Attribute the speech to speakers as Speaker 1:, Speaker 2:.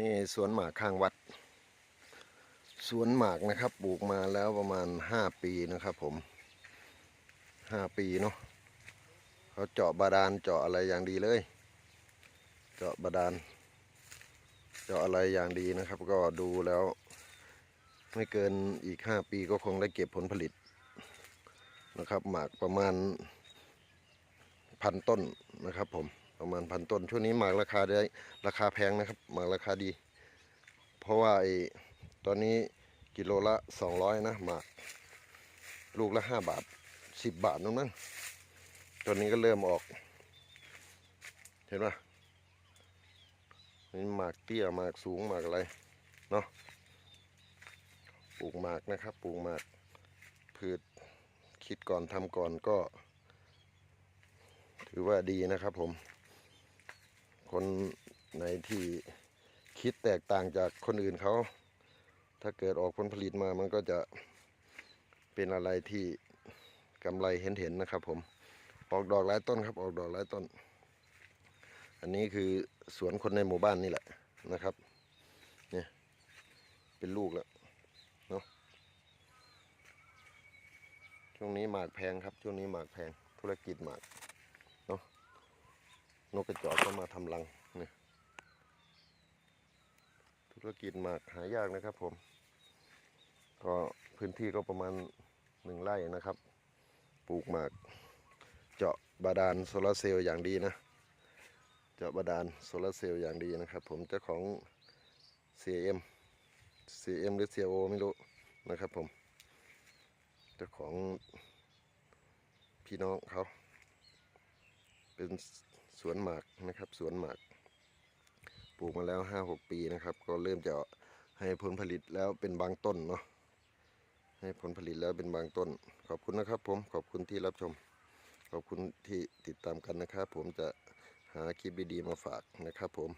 Speaker 1: นี่สวนหมากข้างวัด สวนหมากนะครับ ปลูกมาแล้วประมาณห้าปีนะครับ ผมห้าปีเนาะเขาเจาะบาดาลเจาะอะไรอย่างดีเลย เจาะบาดาลเจาะอะไรอย่างดีนะครับ ก็ดูแล้ว ไม่เกินอีกห้าปีก็คงได้เก็บผลผลิตนะครับ หมากประมาณพันต้นนะครับผม ประมาณพันต้น ช่วงนี้หมากราคาได้ราคาแพงนะครับ หมากราคาดี เพราะว่าไอ้ตอนนี้กิโลละสองร้อยนะหมาก ลูกละห้าบาทสิบบาทนั่นมั้งตอนนี้ก็เริ่มออก เห็นปะนี่หมากเตี้ยหมากสูงหมากอะไรเนาะปลูกหมากนะครับปลูกหมากพืชคิดก่อนทำก่อนก็ ถือว่าดีนะครับผม คนไหนที่คิดแตกต่างจากคนอื่นเขา ถ้าเกิดออกผลผลิตมามันก็จะเป็นอะไรที่กำไรเห็นเห็นๆนะครับ ผมออกดอกหลายต้นครับ ออกดอกหลายต้น อันนี้คือสวนคนในหมู่บ้านนี่แหละนะครับ เนี่ย เป็นลูกแล้วเนาะช่วงนี้หมากแพงครับ ช่วงนี้หมากแพงธุรกิจหมากเนาะ นกกระจอกก็มาทำรังนี่ธุรกิจหมากหายากนะครับผม ก็พื้นที่ก็ประมาณหนึ่งไร่นะครับ ปลูกหมาก เจาะบาดาลโซลาร์เซลล์อย่างดีนะ เจาะบาดาลโซลาร์เซลล์อย่างดีนะครับผมเจ้าของ CM CM หรือ CO ไม่รู้นะครับผม เจ้าของพี่น้องเขาเป็น สวนหมากนะครับ สวนหมาก ปลูกมาแล้วห้าหกปีนะครับ ก็เริ่มจะให้ผลผลิตแล้วเป็นบางต้นเนาะให้ผลผลิตแล้วเป็นบางต้น ขอบคุณนะครับ ผมขอบคุณที่รับชม ขอบคุณที่ติดตามกันนะครับ ผมจะหาคลิปดีๆมาฝากนะครับ ผม